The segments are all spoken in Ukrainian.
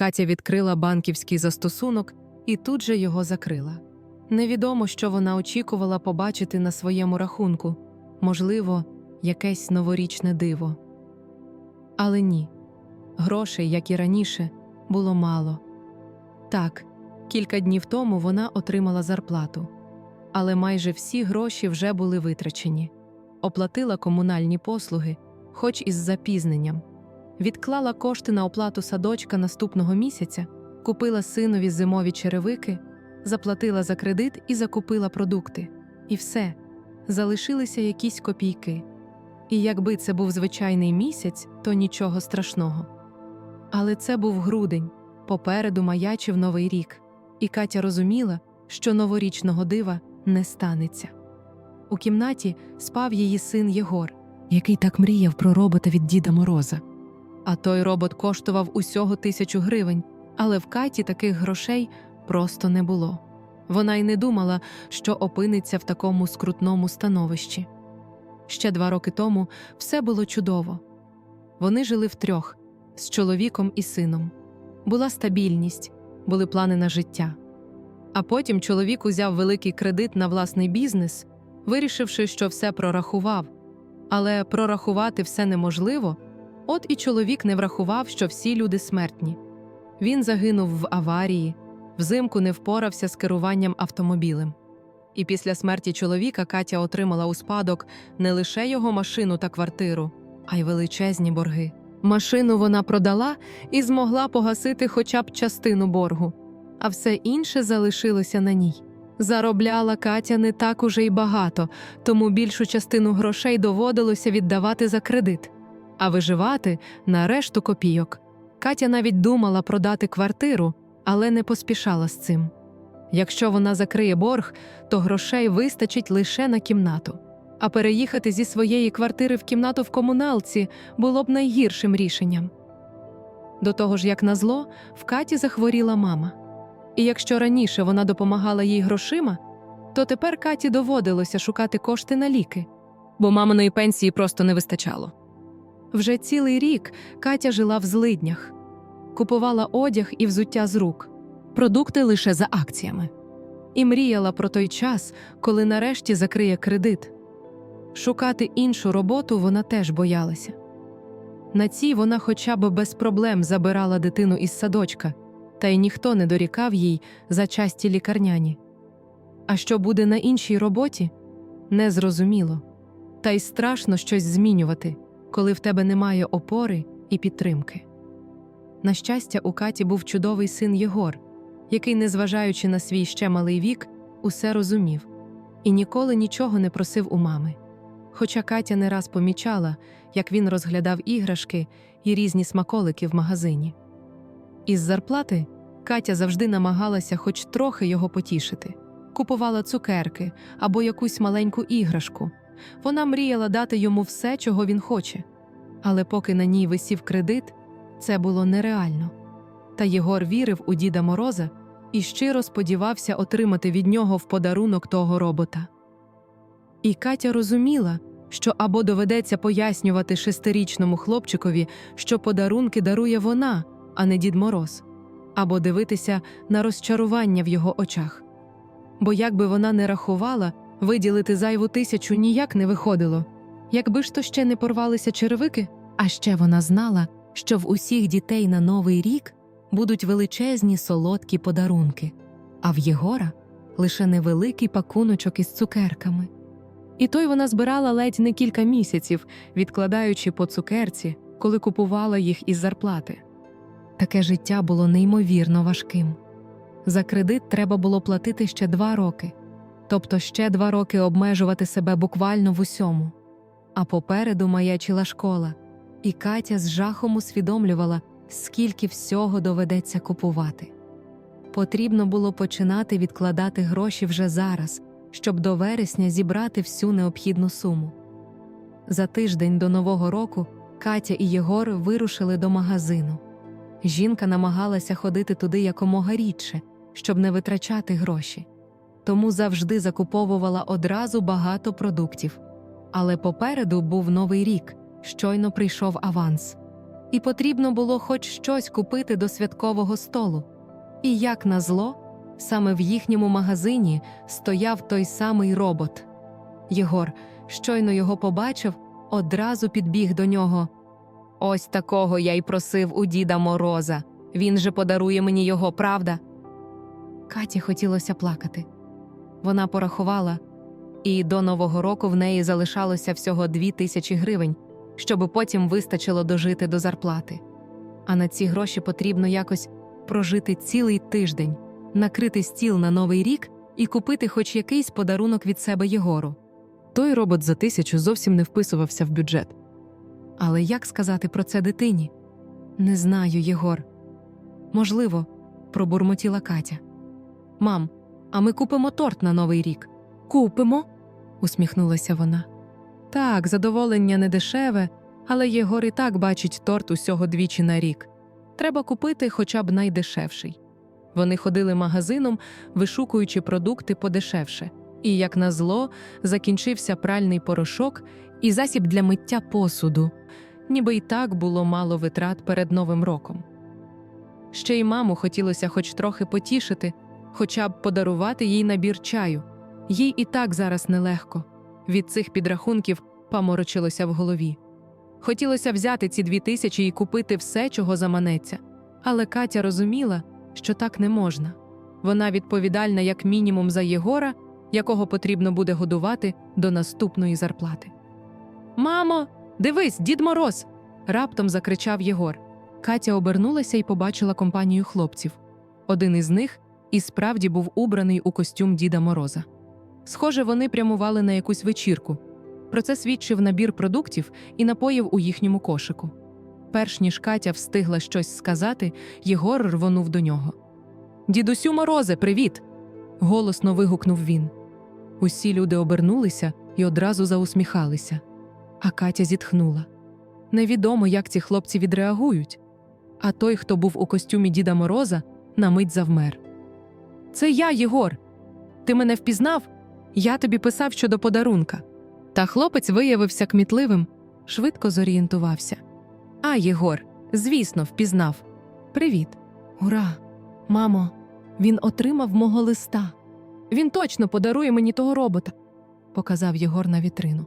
Катя відкрила банківський застосунок і тут же його закрила. Невідомо, що вона очікувала побачити на своєму рахунку, можливо, якесь новорічне диво. Але ні, грошей, як і раніше, було мало. Так, кілька днів тому вона отримала зарплату, але майже всі гроші вже були витрачені. Оплатила комунальні послуги, хоч із запізненням, відклала кошти на оплату садочка наступного місяця, купила синові зимові черевики, заплатила за кредит і закупила продукти. І все, залишилися якісь копійки. І якби це був звичайний місяць, то нічого страшного. Але це був грудень, попереду маячив новий рік, і Катя розуміла, що новорічного дива не станеться. У кімнаті спав її син Єгор, який так мріяв про робота від Діда Мороза. А той робот коштував усього тисячу гривень, але в Каті таких грошей просто не було. Вона й не думала, що опиниться в такому скрутному становищі. Ще два роки тому все було чудово. Вони жили втрьох з чоловіком і сином. Була стабільність, були плани на життя. А потім чоловік узяв великий кредит на власний бізнес, вирішивши, що все прорахував. Але прорахувати все неможливо. От і чоловік не врахував, що всі люди смертні. Він загинув в аварії, взимку не впорався з керуванням автомобілем. І після смерті чоловіка Катя отримала у спадок не лише його машину та квартиру, а й величезні борги. Машину вона продала і змогла погасити хоча б частину боргу, а все інше залишилося на ній. Заробляла Катя не так уже й багато, тому більшу частину грошей доводилося віддавати за кредит, а виживати на решту копійок. Катя навіть думала продати квартиру, але не поспішала з цим. Якщо вона закриє борг, то грошей вистачить лише на кімнату. А переїхати зі своєї квартири в кімнату в комуналці було б найгіршим рішенням. До того ж, як назло, в Каті захворіла мама. І якщо раніше вона допомагала їй грошима, то тепер Каті доводилося шукати кошти на ліки, бо маминої пенсії просто не вистачало. Вже цілий рік Катя жила в злиднях, купувала одяг і взуття з рук, продукти лише за акціями, і мріяла про той час, коли нарешті закриє кредит. Шукати іншу роботу вона теж боялася. На цій вона хоча б без проблем забирала дитину із садочка, та й ніхто не дорікав їй за часті лікарняні. А що буде на іншій роботі незрозуміло. Та й страшно щось змінювати, коли в тебе немає опори і підтримки. На щастя, у Каті був чудовий син Єгор, який, незважаючи на свій ще малий вік, усе розумів і ніколи нічого не просив у мами. Хоча Катя не раз помічала, як він розглядав іграшки і різні смаколики в магазині. Із зарплати Катя завжди намагалася хоч трохи його потішити, купувала цукерки або якусь маленьку іграшку. Вона мріяла дати йому все, чого він хоче. Але поки на ній висів кредит, це було нереально. Та Єгор вірив у Діда Мороза і щиро сподівався отримати від нього в подарунок того робота. І Катя розуміла, що або доведеться пояснювати шестирічному хлопчикові, що подарунки дарує вона, а не Дід Мороз, або дивитися на розчарування в його очах. Бо як би вона не рахувала, виділити зайву тисячу ніяк не виходило. Якби ж то ще не порвалися черевики, а ще вона знала, що в усіх дітей на Новий рік будуть величезні солодкі подарунки, а в Єгора лише невеликий пакуночок із цукерками. І той вона збирала ледь не кілька місяців, відкладаючи по цукерці, коли купувала їх із зарплати. Таке життя було неймовірно важким. За кредит треба було платити ще два роки, тобто ще два роки обмежувати себе буквально в усьому. А попереду маячила школа, і Катя з жахом усвідомлювала, скільки всього доведеться купувати. Потрібно було починати відкладати гроші вже зараз, щоб до вересня зібрати всю необхідну суму. За тиждень до Нового року Катя і Єгор вирушили до магазину. Жінка намагалася ходити туди якомога рідше, щоб не витрачати гроші, тому завжди закуповувала одразу багато продуктів. Але попереду був новий рік, щойно прийшов аванс. і потрібно було хоч щось купити до святкового столу. І як назло, саме в їхньому магазині стояв той самий робот. Єгор, щойно його побачив, одразу підбіг до нього. Ось такого я й просив у діда Мороза. Він же подарує мені його, правда? Каті хотілося плакати. Вона порахувала, і до Нового року в неї залишалося всього дві тисячі гривень, щоби потім вистачило дожити до зарплати. А на ці гроші потрібно якось прожити цілий тиждень, накрити стіл на новий рік і купити хоч якийсь подарунок від себе Єгору. Той робот за тисячу зовсім не вписувався в бюджет. Але як сказати про це дитині? Не знаю, Єгор. Можливо, пробурмотіла Катя. Мам, а ми купимо торт на новий рік. Купимо? усміхнулася вона. Так, задоволення не дешеве, але Єгор і так бачить торт усього двічі на рік. Треба купити хоча б найдешевший. Вони ходили магазином, вишукуючи продукти подешевше. І, як назло, закінчився пральний порошок і засіб для миття посуду, ніби й так було мало витрат перед Новим роком. Ще й маму хотілося хоч трохи потішити, хоча б подарувати їй набір чаю. Їй і так зараз нелегко. Від цих підрахунків паморочилося в голові. Хотілося взяти ці дві тисячі і купити все, чого заманеться. Але Катя розуміла, що так не можна. Вона відповідальна як мінімум за Єгора, якого потрібно буде годувати до наступної зарплати. Мамо, дивись, дід Мороз. раптом закричав Єгор. Катя обернулася і побачила компанію хлопців. Один із них і справді був убраний у костюм Діда Мороза. Схоже, вони прямували на якусь вечірку. Про це свідчив набір продуктів і напоїв у їхньому кошику. Перш ніж Катя встигла щось сказати, Єгор рвонув до нього. Дідусю Морозе, привіт! голосно вигукнув він. Усі люди обернулися і одразу заусміхалися. А Катя зітхнула. Невідомо, як ці хлопці відреагують. А той, хто був у костюмі Діда Мороза, на мить завмер. Це я, Єгор. Ти мене впізнав? Я тобі писав щодо подарунка. Та хлопець виявився кмітливим, швидко зорієнтувався. А, Єгор, звісно, впізнав. Привіт. Ура! Мамо, він отримав мого листа. Він точно подарує мені того робота, показав Єгор на вітрину.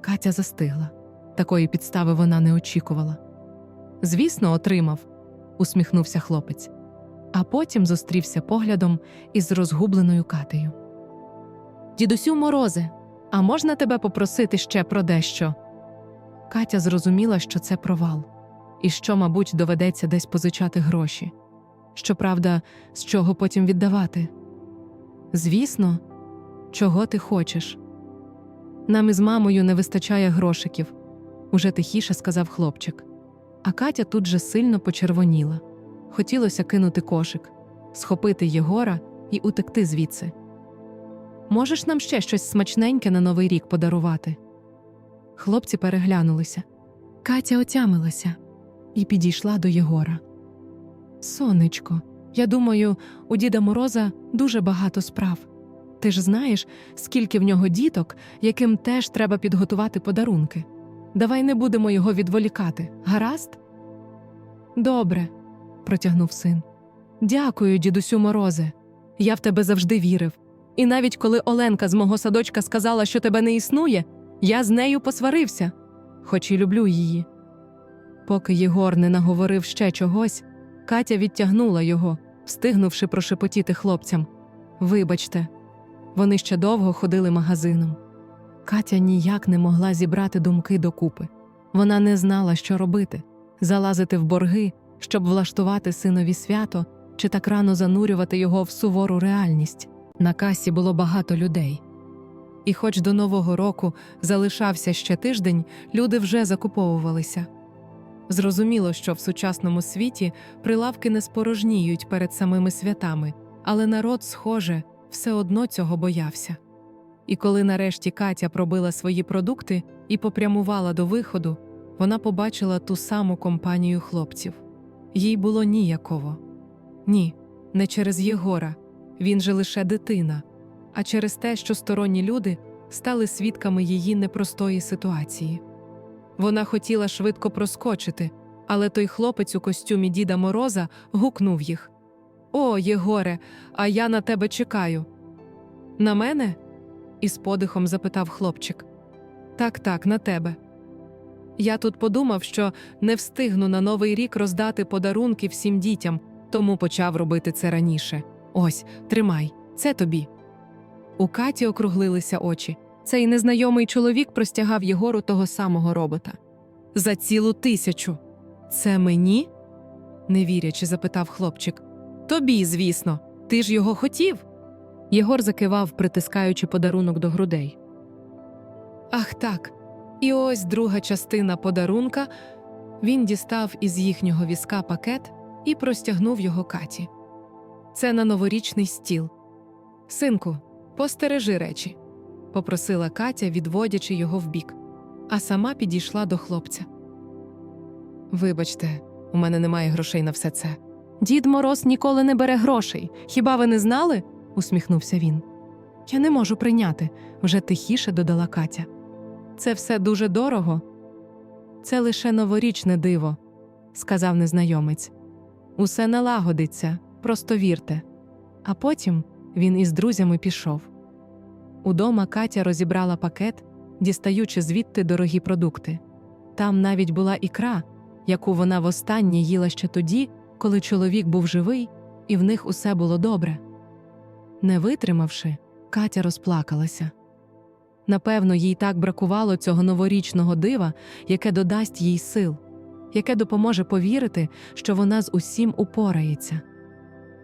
Катя застигла. Такої підстави вона не очікувала. Звісно, отримав, усміхнувся хлопець, а потім зустрівся поглядом із розгубленою Катею. Дідусю Морозе, а можна тебе попросити ще про дещо? Катя зрозуміла, що це провал, і що, мабуть, доведеться десь позичати гроші. Щоправда, з чого потім віддавати? Звісно, чого ти хочеш? Нам із мамою не вистачає грошиків, уже тихіше сказав хлопчик. А Катя тут же сильно почервоніла. Хотілося кинути кошик, схопити Єгора і утекти звідси. Можеш нам ще щось смачненьке на новий рік подарувати? Хлопці переглянулися. Катя отямилася і підійшла до Єгора. Сонечко, я думаю, у Діда Мороза дуже багато справ. Ти ж знаєш, скільки в нього діток, яким теж треба підготувати подарунки. Давай не будемо його відволікати, гаразд? Добре, протягнув син. Дякую, дідусю Морозе. Я в тебе завжди вірив. І навіть коли Оленка з мого садочка сказала, що тебе не існує, я з нею посварився, хоч і люблю її. Поки Єгор не наговорив ще чогось, Катя відтягнула його, встигнувши прошепотіти хлопцям Вибачте, вони ще довго ходили магазином. Катя ніяк не могла зібрати думки докупи. Вона не знала, що робити залазити в борги, щоб влаштувати синові свято, чи так рано занурювати його в сувору реальність. На касі було багато людей. І, хоч до Нового року залишався ще тиждень, люди вже закуповувалися. Зрозуміло, що в сучасному світі прилавки не спорожніють перед самими святами, але народ, схоже, все одно цього боявся. І коли нарешті Катя пробила свої продукти і попрямувала до виходу, вона побачила ту саму компанію хлопців. Їй було ніяково. Ні, не через Єгора, він же лише дитина, а через те, що сторонні люди стали свідками її непростої ситуації. Вона хотіла швидко проскочити, але той хлопець у костюмі Діда Мороза гукнув їх. О, Єгоре, а я на тебе чекаю. На мене? із подихом запитав хлопчик. Так, так, на тебе. Я тут подумав, що не встигну на новий рік роздати подарунки всім дітям, тому почав робити це раніше. Ось, тримай, це тобі. У Каті округлилися очі. Цей незнайомий чоловік простягав Єгору того самого робота. За цілу тисячу. Це мені? не вірячи, запитав хлопчик. Тобі, звісно, ти ж його хотів. Єгор закивав, притискаючи подарунок до грудей. Ах так. І ось друга частина подарунка. Він дістав із їхнього візка пакет і простягнув його Каті. Це на новорічний стіл. Синку, постережи речі, попросила Катя, відводячи його вбік, а сама підійшла до хлопця. Вибачте, у мене немає грошей на все це. Дід Мороз ніколи не бере грошей. Хіба ви не знали? усміхнувся він. Я не можу прийняти, вже тихіше додала Катя. Це все дуже дорого. Це лише новорічне диво, сказав незнайомець. Усе налагодиться, просто вірте. А потім він із друзями пішов. Удома Катя розібрала пакет, дістаючи звідти дорогі продукти. Там навіть була ікра, яку вона востаннє їла ще тоді, коли чоловік був живий, і в них усе було добре. Не витримавши, Катя розплакалася. Напевно, їй так бракувало цього новорічного дива, яке додасть їй сил, яке допоможе повірити, що вона з усім упорається.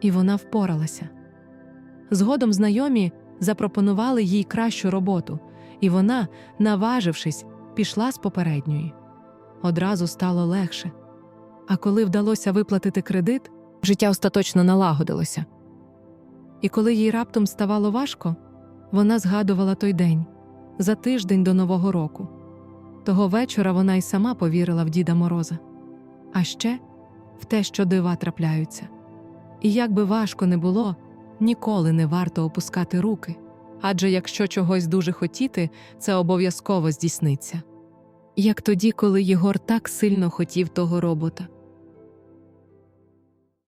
І вона впоралася. Згодом знайомі запропонували їй кращу роботу, і вона, наважившись, пішла з попередньої. Одразу стало легше. А коли вдалося виплатити кредит, життя остаточно налагодилося. І коли їй раптом ставало важко, вона згадувала той день за тиждень до Нового року. Того вечора вона й сама повірила в Діда Мороза, а ще в те, що дива трапляються. І як би важко не було, ніколи не варто опускати руки, адже якщо чогось дуже хотіти, це обов'язково здійсниться. Як тоді, коли Єгор так сильно хотів того робота.